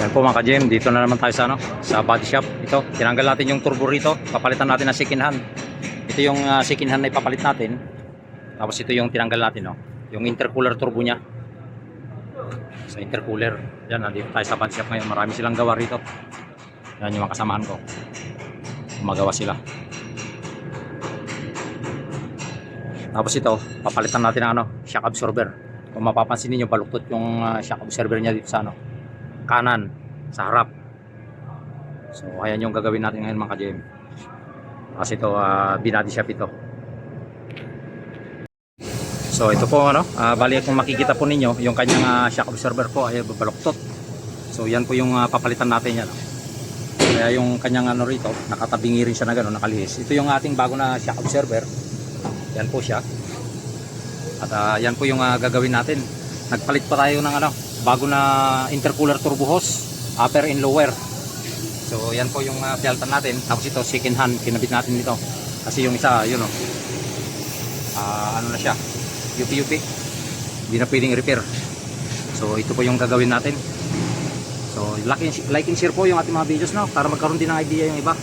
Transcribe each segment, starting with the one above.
Yan po mga ka-GM, dito na naman tayo sa, ano, sa body shop. Ito, tinanggal natin yung turbo rito. Papalitan natin ng second hand. Ito yung uh, second hand na ipapalit natin. Tapos ito yung tinanggal natin, no? yung intercooler turbo niya. Sa intercooler. Yan, nandito tayo sa body shop ngayon. Marami silang gawa rito. Yan yung mga kasamahan ko. Gumagawa sila. Tapos ito, papalitan natin ng ano, shock absorber. Kung mapapansin niyo baluktot yung uh, shock absorber niya dito sa ano, kanan, sa harap. So, ayan yung gagawin natin ngayon mga ka-GM. Kasi ito, uh, binady shop ito. So, ito po ano, uh, bali kung makikita po ninyo, yung kanyang uh, shock absorber po ay baluktot. So, yan po yung uh, papalitan natin yan. Kaya yung kanyang ano rito, nakatabingi rin siya na gano'n, nakalihis. Ito yung ating bago na shock absorber. Yan po siya. At uh, yan po yung uh, gagawin natin. Nagpalit pa tayo ng ano, bago na intercooler turbo hose, upper and lower. So yan po yung uh, peltan natin. Tapos ito second hand kinabit natin dito. Kasi yung isa, yun oh. Ah, ano na siya? UP-UP. Hindi na pwedeng repair. So ito po yung gagawin natin. So like and, like and share po yung ating mga videos no para magkaroon din ng idea yung iba.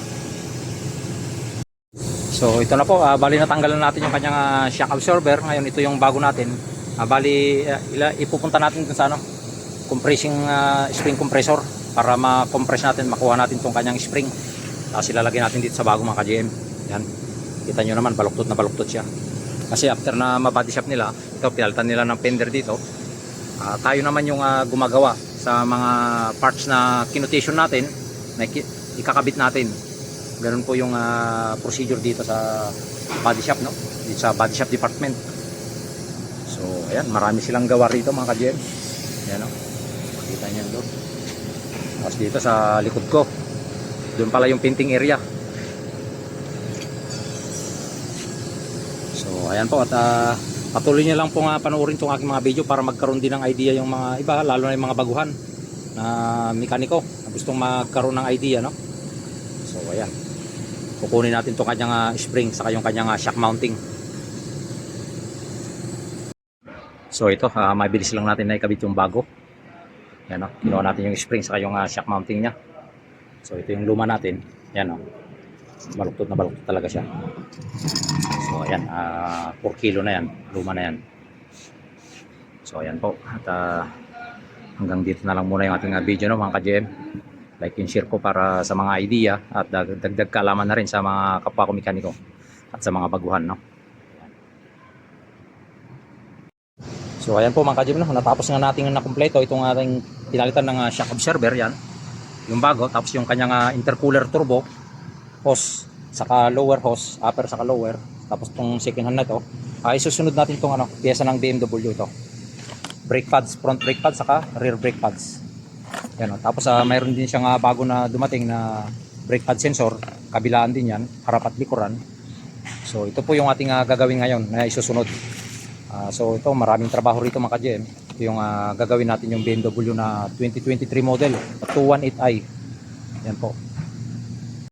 So ito na po, uh, bali natanggalan natin yung kanyang uh, shock absorber. Ngayon ito yung bago natin. Uh, bali uh, ipupunta natin dun sa ano, compressing uh, spring compressor para ma-compress natin, makuha natin tong kanyang spring. Tapos ilalagay natin dito sa bago mga ka-GM. Yan. Kita nyo naman, baluktot na baluktot siya. Kasi after na mabody shop nila, ito pinalitan nila ng fender dito. Uh, tayo naman yung uh, gumagawa sa mga parts na kinotation natin na ikakabit natin ganun po yung uh, procedure dito sa body shop no dito sa body shop department so ayan marami silang gawa rito mga ka-GM ayan no makita nyo doon tapos dito sa likod ko doon pala yung painting area. So ayan po at uh, patuloy nyo lang po nga panoorin itong aking mga video para magkaroon din ng idea yung mga iba lalo na yung mga baguhan na mekaniko na gustong magkaroon ng idea no? So ayan. Kukunin natin itong kanyang uh, spring saka yung kanyang uh, shock mounting. So ito uh, mabilis lang natin na ikabit yung bago yan o, kinuha natin yung spring saka yung uh, shock mounting nya so ito yung luma natin. Yan o baluktot na baluktot talaga siya. So ayan uh, 4 kilo na yan. Luma na yan. So ayan po. At uh, hanggang dito na lang muna yung ating video no mga ka-GM like and share ko para sa mga idea at dag- dagdag kaalaman na rin sa mga kapwa ko mekaniko at sa mga baguhan no. So ayan po mga kajim no, natapos nga natin na kumpleto itong ating pinalitan ng uh, shock absorber yan. Yung bago tapos yung kanyang uh, intercooler turbo hose saka lower hose, upper saka lower. Tapos tong second hand na to, ay susunod natin itong ano, piyesa ng BMW ito. Brake pads, front brake pads saka rear brake pads. Yan, oh. Tapos uh, mayroon din siyang uh, bago na dumating na brake pad sensor. Kabilaan din yan, harap at likuran. So ito po yung ating uh, gagawin ngayon na isusunod. Uh, so ito maraming trabaho rito mga ka-GM. Ito yung uh, gagawin natin yung BMW na 2023 model 218i. Yan po.